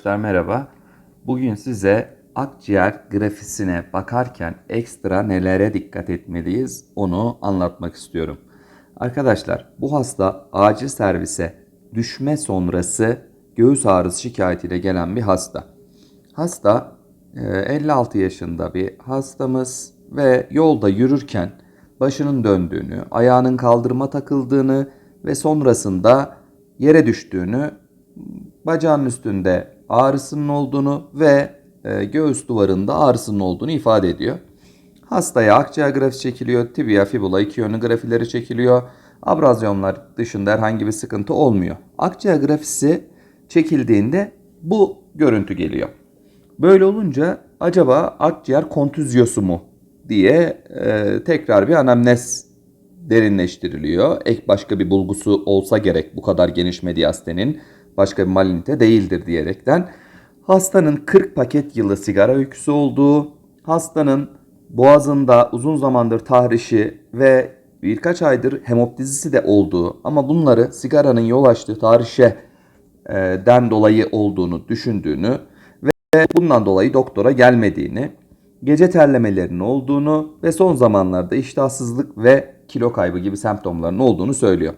Arkadaşlar merhaba. Bugün size akciğer grafisine bakarken ekstra nelere dikkat etmeliyiz onu anlatmak istiyorum. Arkadaşlar bu hasta acil servise düşme sonrası göğüs ağrısı şikayetiyle gelen bir hasta. Hasta e, 56 yaşında bir hastamız ve yolda yürürken başının döndüğünü, ayağının kaldırıma takıldığını ve sonrasında yere düştüğünü, bacağının üstünde ağrısının olduğunu ve e, göğüs duvarında ağrısının olduğunu ifade ediyor. Hastaya akciğer grafisi çekiliyor, tibia, fibula iki yönlü grafileri çekiliyor. Abrazyonlar dışında herhangi bir sıkıntı olmuyor. Akciğer grafisi çekildiğinde bu görüntü geliyor. Böyle olunca acaba akciğer kontüzyosu mu diye e, tekrar bir anamnez derinleştiriliyor. Ek başka bir bulgusu olsa gerek bu kadar geniş mediastenin başka bir malinite değildir diyerekten hastanın 40 paket yılı sigara öyküsü olduğu, hastanın boğazında uzun zamandır tahrişi ve birkaç aydır hemoptizisi de olduğu ama bunları sigaranın yol açtığı tahrişe e, den dolayı olduğunu düşündüğünü ve bundan dolayı doktora gelmediğini, gece terlemelerinin olduğunu ve son zamanlarda iştahsızlık ve kilo kaybı gibi semptomların olduğunu söylüyor.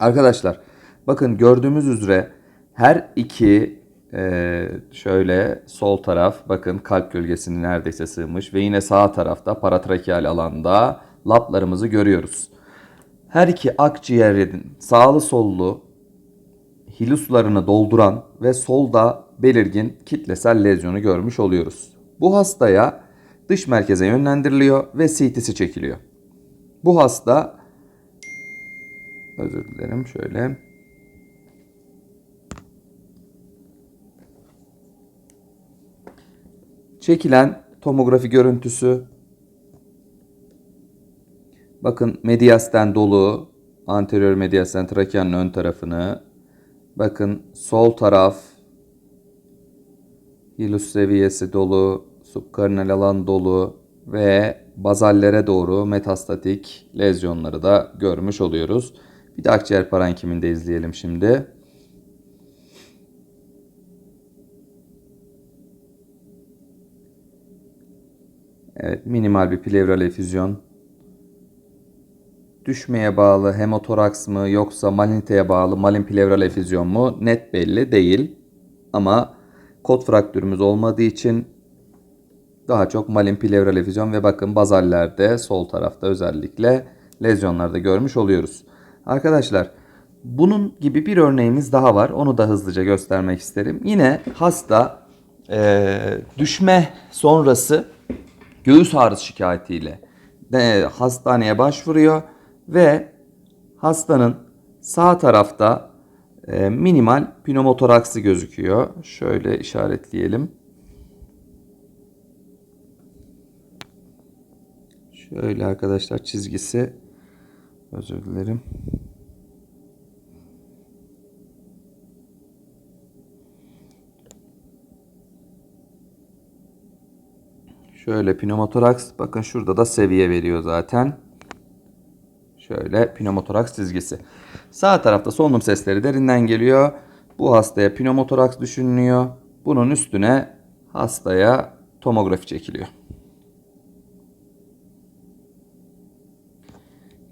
Arkadaşlar bakın gördüğümüz üzere her iki e, şöyle sol taraf bakın kalp gölgesini neredeyse sığmış ve yine sağ tarafta paratrakeal alanda laplarımızı görüyoruz. Her iki akciğerin sağlı sollu hiluslarını dolduran ve solda belirgin kitlesel lezyonu görmüş oluyoruz. Bu hastaya dış merkeze yönlendiriliyor ve CT'si çekiliyor. Bu hasta özür dilerim şöyle çekilen tomografi görüntüsü bakın mediasten dolu anterior mediasten trakeanın ön tarafını bakın sol taraf hilus seviyesi dolu subkarnal alan dolu ve bazallere doğru metastatik lezyonları da görmüş oluyoruz. Bir de akciğer parenkimini de izleyelim şimdi. Evet, minimal bir plevral efüzyon. Düşmeye bağlı hemotoraks mı yoksa maliniteye bağlı malin plevral efüzyon mu net belli değil. Ama kod fraktürümüz olmadığı için daha çok malin plevral efüzyon ve bakın bazallerde sol tarafta özellikle lezyonlarda görmüş oluyoruz. Arkadaşlar bunun gibi bir örneğimiz daha var. Onu da hızlıca göstermek isterim. Yine hasta e, düşme sonrası göğüs ağrısı şikayetiyle de hastaneye başvuruyor ve hastanın sağ tarafta e, minimal pneumotoraksı gözüküyor. Şöyle işaretleyelim. Şöyle arkadaşlar çizgisi özür dilerim. Şöyle pneumotoraks bakın şurada da seviye veriyor zaten. Şöyle pneumotoraks çizgisi. Sağ tarafta solunum sesleri derinden geliyor. Bu hastaya pneumotoraks düşünülüyor. Bunun üstüne hastaya tomografi çekiliyor.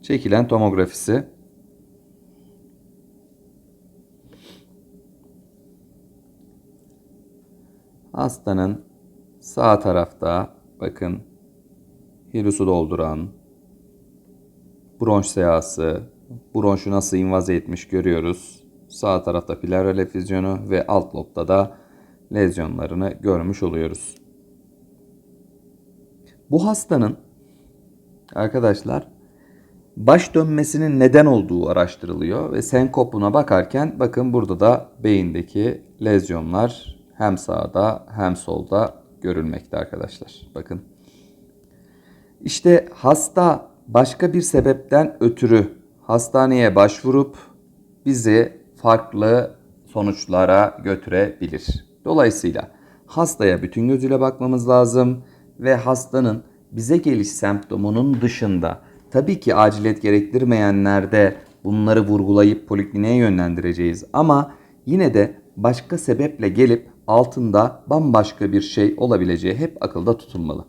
Çekilen tomografisi. Hastanın sağ tarafta bakın hilusu dolduran bronş seyası, bronşu nasıl invaze etmiş görüyoruz. Sağ tarafta pleural efüzyonu ve alt lobda da lezyonlarını görmüş oluyoruz. Bu hastanın arkadaşlar baş dönmesinin neden olduğu araştırılıyor ve senkopuna bakarken bakın burada da beyindeki lezyonlar hem sağda hem solda görülmekte arkadaşlar. Bakın. İşte hasta başka bir sebepten ötürü hastaneye başvurup bizi farklı sonuçlara götürebilir. Dolayısıyla hastaya bütün gözüyle bakmamız lazım ve hastanın bize geliş semptomunun dışında tabii ki aciliyet gerektirmeyenlerde bunları vurgulayıp polikliniğe yönlendireceğiz ama yine de başka sebeple gelip altında bambaşka bir şey olabileceği hep akılda tutulmalı.